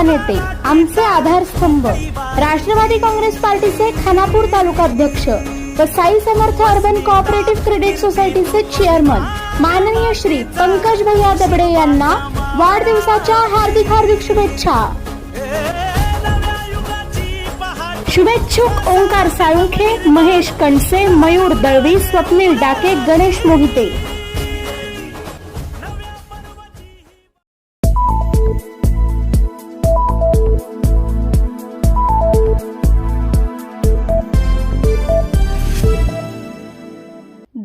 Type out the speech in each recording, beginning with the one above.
युवा नेते आमचे आधारस्तंभ. राष्ट्रवादी काँग्रेस पार्टीचे खानापूर तालुका अध्यक्ष व Sai Samarth urban cooperative credit सोसायटीचे चेअरमन माननीय श्री पंकज भैया दबडे यांना वाढदिवसाच्या हार्दिक हार्दिक शुभेच्छा. शुभेच्छुक ओंकार साळुंखे महेश कणसे मयूर दळवी स्वप्नील डाके गणेश मोहिते.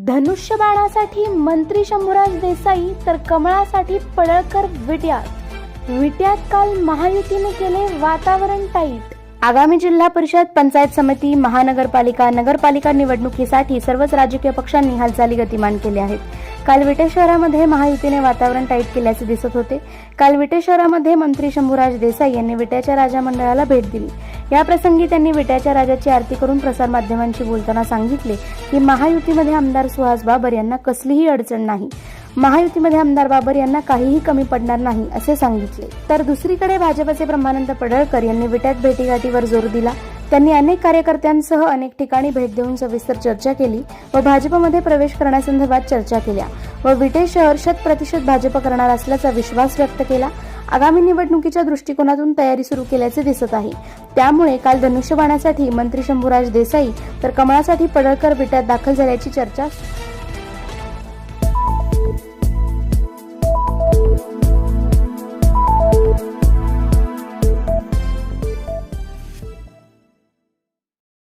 धनुष्यबाणासाठी मंत्री शंभूराज देसाई तर कमळासाठी पडळकर विट्यात विट्यात काल महायुतीने केले वातावरण टाईट. आगामी जिल्हा परिषद पंचायत समिती महानगरपालिका नगरपालिका निवडणुकीसाठी सर्वच राजकीय पक्षांनी हालचाली गतिमान केल्या आहेत. काल विटे शहरामध्ये महायुतीने वातावरण टाईट केल्याचे दिसत होते. काल विटे शहरामध्ये मंत्री शंभूराज देसाई यांनी विट्याच्या राजा मंडळाला भेट दिली. या प्रसंगी त्यांनी विट्याच्या राजाची आरती करून प्रसारमाध्यमांशी बोलताना सांगितले की महायुतीमध्ये आमदार सुहास बाबर यांना कसलीही अडचण नाही. महायुतीमध्ये आमदार बाबर यांना काहीही कमी पडणार नाही असे सांगितले. तर दुसरीकडे भाजपचे ब्रह्मानंद पडळकर यांनी विट्यात भेटीगाठीवर जोर दिला. त्यांनी अनेक कार्यकर्त्यांसह अनेक ठिकाणी भेट देऊन सविस्तर चर्चा केली व भाजपमध्ये प्रवेश करण्यासंदर्भात चर्चा केल्या व विटे शहर शत प्रतिशत भाजप करणार असल्याचा विश्वास व्यक्त केला. आगामी निवडणुकीच्या दृष्टिकोनातून तयारी सुरू केल्याचे दिसत आहे. त्यामुळे काल धनुष्यबाणासाठी मंत्री शंभूराज देसाई तर कमळासाठी पडळकर विट्यात दाखल झाल्याची चर्चा